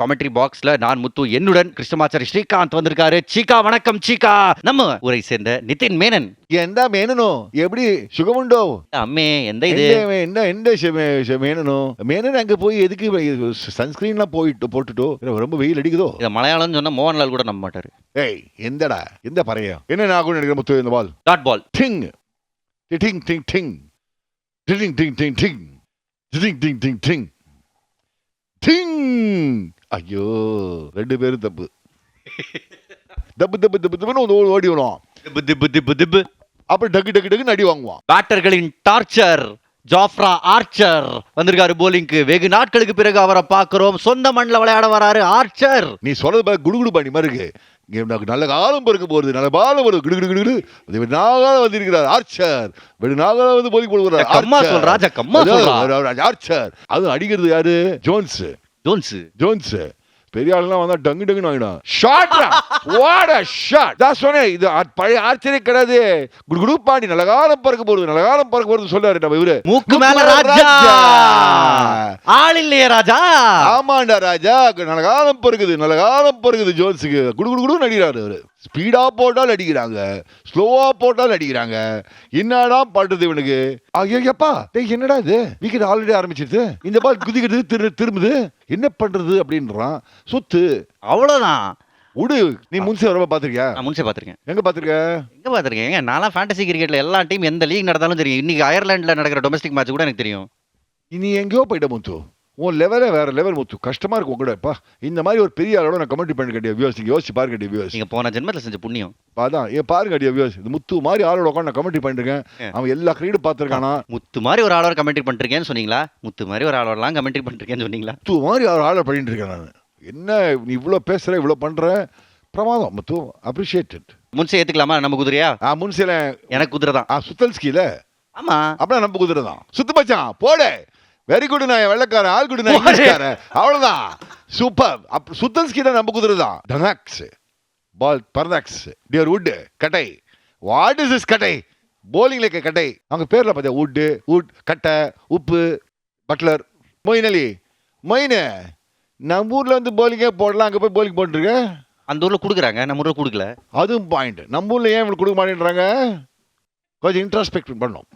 Commentary பாக்ஸ்ல நான் முத்து என்னுடன் கிருஷ்ணமாச்சாரி ஸ்ரீகாந்த் வந்திருக்காரு. சீகா வணக்கம் சீகா. நம்ம ஊரை சேர்ந்த நிதின் மேனன். എന്താ മേനനോ എവിടെ സുഖമുണ്ടോ அம்மே எந்த ഇത് എന്റെ எந்த എന്നാ എന്റെ ശ- മേ- ശ- മേനനോ മേനൻ അങ്ങ് പോയി എതുക്ക് സൺസ്ക്രീൻலாம் പോയിട്ട് போட்டுட்டோ? ரொம்ப வெயில் அடிக்குதோ? இதை மலையாளம் சொன்னா மோகன்லால் கூட நம்ப மாட்டாரு. ஏய் எந்தடா? எந்த பறைய? என்ன ஆகும் நினைக்கிற முத்து இந்த பால்? டாட் பால் டிங் டிடிங் டிங் டிங் டிங் டிங் டிங் டிங் டிடிங் டிங் டிங் டிங் டிங் ஐயோ ரெண்டு பேரும் தப்பு தப்பு தப்பு தப்பு தப்புன்னு ஓடி- வரும் திப்பு திப்பு திப்பு திப்பு அப்புறம் டக்கு டக்கு டக்குன்னு அடி வாங்குவான் பேட்டர்களின் டார்ச்சர் ஜாஃப்ரா ஆர்ச்சர் வந்திருக்காரு போலிங்க்கு வெகு நாட்களுக்கு பிறகு அவரை பார்க்கிறோம் சொந்த மண்ணில் விளையாட வராரு ஆர்ச்சர் நீ சொல்றது குடுகுடு பாணி மாதிரி இருக்கு நல்ல காலம் பிறக்க போகுது நல்ல பாலம் வருது கிடு கிடு கிடு கிடு நாகால வந்திருக்கிறார் ஆர்ச்சர் வெடு நாகால வந்து போலி போடுகிறார் கம்மா சொல்றா ஆர்ச்சர் அது அடிக்கிறது யாரு ஜோன்ஸ் ஜோன்ஸ் ஜோன்ஸ் பெரிய ஆளுலாம் வந்தா டங்கு டங்குன்னு வாங்கிடும் ஷாட் வாட் அ ஷாட் தான் சொன்னேன் இது பழைய ஆச்சரியம் கிடையாது. குடு குடு பாண்டி நல்ல காலம் பிறக்க போகுது நல்ல காலம் பிறக்க போகுது சொல்லாரு நம்ம இவரு. மூக்கு மேல ராஜா. ஆள் இல்லையே ராஜா. ஆமாண்டா ராஜா. நல்ல காலம் பிறகுது நல்ல காலம் பிறகுது ஜோன்ஸுக்கு. குடு குடு அடிக்கிறாரு அவரு ஸ்பீடா போட்டால் அடிக்கிறாங்க. ஸ்லோவா போட்டால் அடிக்கிறாங்க. என்னடா பண்றது இவனுக்கு? ஐயோப்பா டேய் என்னடா இது? விக்கெட் ஆல்ரெடி ஆரம்பிச்சிருது. இந்த பால் குதிக்கிறது திரு திரும்புது. என்ன பண்றது அப்படின்றான். சுத்து. அவ்வளவுதான். விடு நீ முன்சே வரப்ப பாத்திருக்கியா நான் முன்சே பாத்திருக்கேன் எங்க பாத்திருக்க எங்க பாத்திருக்கேன் ஏங்க நான்லாம் ஃபேண்டசி கிரிக்கெட்ல எல்லா டீம் எந்த லீக் நடந்தாலும் தெரியும். இன்னைக்கு அயர்லாந்துல நடக்கிற டொமஸ்டிக் மேட்ச் கூட எனக்கு தெரியும். நீ எங்கேயோ போயிட்ட முத்து. உன் லெவலே வேற லெவல் முத்து. கஷ்டமா இருக்கும் உங்கள்கிட்ட இந்த மாதிரி ஒரு பெரிய ஆளோட நான் கமெண்ட் பண்ண கட்டிய வியூஸ் நீங்க யோசிச்சு பாருங்க கட்டிய வியூஸ் நீங்க போன ஜென்மத்துல செஞ்ச புண்ணியம். அதான். ஏன் பாருங்க அடியா வியூஸ் இந்த முத்து மாதிரி ஆளோட உட்காந்து நான் கமெண்ட் பண்ணிருக்கேன். அவன் எல்லா கிரீடும் பார்த்திருக்கானா? முத்து மாதிரி ஒரு ஆளோட கமெண்ட்ரி பண்ணிருக்கேன்னு சொன்னீங்களா? முத்து மாதிரி ஒரு ஆளோடலாம் கமெண்ட்ரி பண்ணிருக்கேன்னு சொன்னீங்களா? முத்து மாதிரி ஒரு ஆளை பண்ணிட்டு இருக்கேன் நான். என்ன நீ இவ்வளோ பேசுற இவ்வளோ பண்ற? பிரமாதம் முத்து. அப்ரிஷியேட்டட் முன்சே ஏத்துக்கலாமா? நம்ம குதிரையா? ஆ முன்சில எனக்கு குதிரை தான். ஆ சுத்தல் ஸ்கீல ஆமா. அப்படின்னா நம்ம குதிரை தான். சுத்து மச்சான். போடு. வெரி குட் நான் வெள்ளக்காரன். ஆள் குட் போடு. இங்கிலீஷ்காரன். அவ்வளவுதான். சூப்பர் அப் சுத்தல் ஸ்கீல நம்ம குதிரை தான் டனாக்ஸ் பால் பர்னாக்ஸ் டியர் வுட் கட்டை வாட் இஸ் இஸ் கட்டை போலிங்ல இருக்க கட்டை அவங்க பேர்ல பார்த்தியா வுட் வுட் கட்டை உப்பு பட்லர் மொயின் அலி மொயின் நம்ம ஊர்ல வந்து போலிங்கே போடலாம். அங்க போய் போலிங் போட்டுருக்க? அந்த ஊர்ல குடுக்குறாங்க. நம்ம ஊர்ல குடுக்கல. அதுவும் பாயிண்ட் நம்ம ஊர்ல ஏன் இவங்களுக்கு கொடுக்க மாட்டேன்றாங்க? கொஞ்சம் இன்ட்ராஸ்பெக்ட் பண்ணோம்.